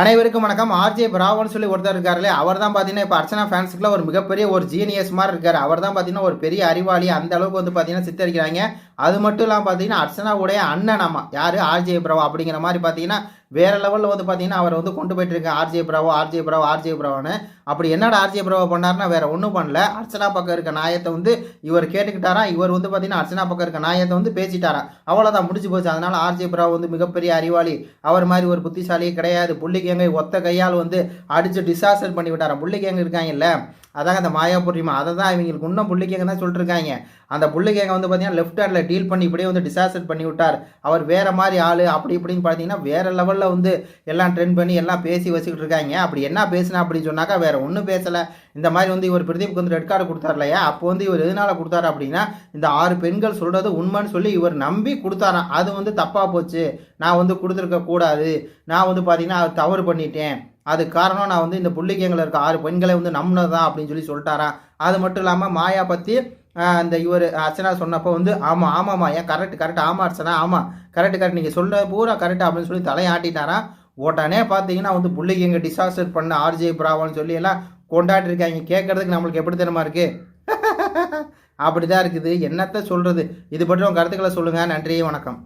அனைவருக்கும் வணக்கம். ஆர்ஜே பிராவோன்னு சொல்லி ஒருத்தர் இருக்காருல்ல அவர் தான் பார்த்தீங்கன்னா இப்போ அர்ச்சனா ஃபேன்ஸுக்குள்ள ஒரு மிகப்பெரிய ஒரு ஜீனியஸ் மாதிரி இருக்காரு. அவர் தான் பார்த்தீங்கன்னா ஒரு பெரிய அறிவாளி. அந்த அளவுக்கு வந்து பார்த்தீங்கன்னா சித்தரிக்கிறாங்க. அது மட்டும் இல்லாமல் பார்த்தீங்கன்னா அர்ச்சனாவுடைய அண்ணன் நம்ம யார்? ஆர்ஜே பிரவா அப்படிங்கிற மாதிரி பார்த்தீங்கன்னா வேற லெவலில் வந்து பார்த்தீங்கன்னா அவர் வந்து கொண்டு போயிட்டு இருக்க RJ Bravo RJ Bravo RJ பிராவோன்னு அப்படி என்னடா ஆர்ஜே பிரவா பண்ணாருன்னா வேறு ஒன்றும் பண்ணல. அர்ச்சனா பக்கம் இருக்க நாயத்தை வந்து இவர் கேட்டுக்கிட்டாரா? இவர் வந்து பார்த்தீங்கன்னா அர்ச்சனா பக்கம் இருக்க நாயத்தை வந்து பேசிட்டாரா? அவ்வளோதான் முடிச்சு போச்சு. அதனால் ஆர்ஜே பிராவோ வந்து மிகப்பெரிய அறிவாளி. அவர் மாதிரி ஒரு புத்திசாலியே கிடையாது. புள்ளிக்கேங்கை ஒத்த கையால் வந்து அடித்து டிசாஸ்டர் பண்ணி விட்டாராம் புள்ளிக்கேங்க இருக்காங்கல்ல. அதாங்க அந்த மாயா அதை தான் இவங்களுக்கு இன்னும் புள்ளிக்கேங்க தான் சொல்லிட்டுருக்காங்க அந்த புள்ளிக்கேங்க வந்து பார்த்தீங்கன்னா லெஃப்ட் ஹேண்டில் டீல் பண்ணி இப்படியே வந்து டிசாஸ்டர் பண்ணி விட்டார். அவர் வேற மாதிரி ஆள் அப்படி இப்படின்னு பார்த்தீங்கன்னா வேற லெவலில் வந்து எல்லாம் ட்ரெண்ட் பண்ணி எல்லாம் பேசி வச்சுக்கிட்டு இருக்காங்க. அப்படி என்ன பேசினா அப்படின்னு சொன்னாக்கா வேற ஒன்றும் பேசலை. இந்த மாதிரி வந்து இவர் பிரதீப்க்கு வந்து ரெட் கார்டு கொடுத்தார் இல்லையா அப்போ வந்து இவர் எதனால் கொடுத்தாரு அப்படின்னா இந்த ஆறு பெண்கள் சொல்கிறது உண்மைன்னு சொல்லி இவர் நம்பி கொடுத்தாராம். அது வந்து தப்பாக போச்சு. நான் வந்து கொடுத்துருக்க கூடாது. நான் வந்து பார்த்தீங்கன்னா அது தவறு பண்ணிட்டேன். அது காரணம் நான் வந்து இந்த புள்ளிக்கேங்கில் இருக்க ஆறு பெண்களை வந்து நம்பினதான் அப்படின்னு சொல்லி சொல்லிட்டாராம். அது மட்டும் இல்லாமல் மாயா பற்றி அந்த இவர் அர்ச்சனா சொன்னப்போ வந்து ஆமாம் ஆமாம்மா ஏன் கரெக்ட் கரெக்ட் ஆமாம் அர்ச்சனா ஆமாம் கரெக்ட் கரெக்ட் நீங்கள் சொல்ல பூரா கரெக்ட் அப்படின்னு சொல்லி தலையாட்டிட்டாராம் ஓட்டானே பார்த்தீங்கன்னா வந்து புள்ளிக்கு டிசாஸ்டர் பண்ண ஆர்ஜே பிராவான்னு சொல்லி எல்லாம் கொண்டாடிருக்காங்க. கேட்குறதுக்கு நம்மளுக்கு எப்படி தெரியுமா இருக்கு? அப்படி தான் இருக்குது. என்னத்த சொல்கிறது இது பற்றி உங்கள் கருத்துக்களை சொல்லுங்கள் நன்றி வணக்கம்.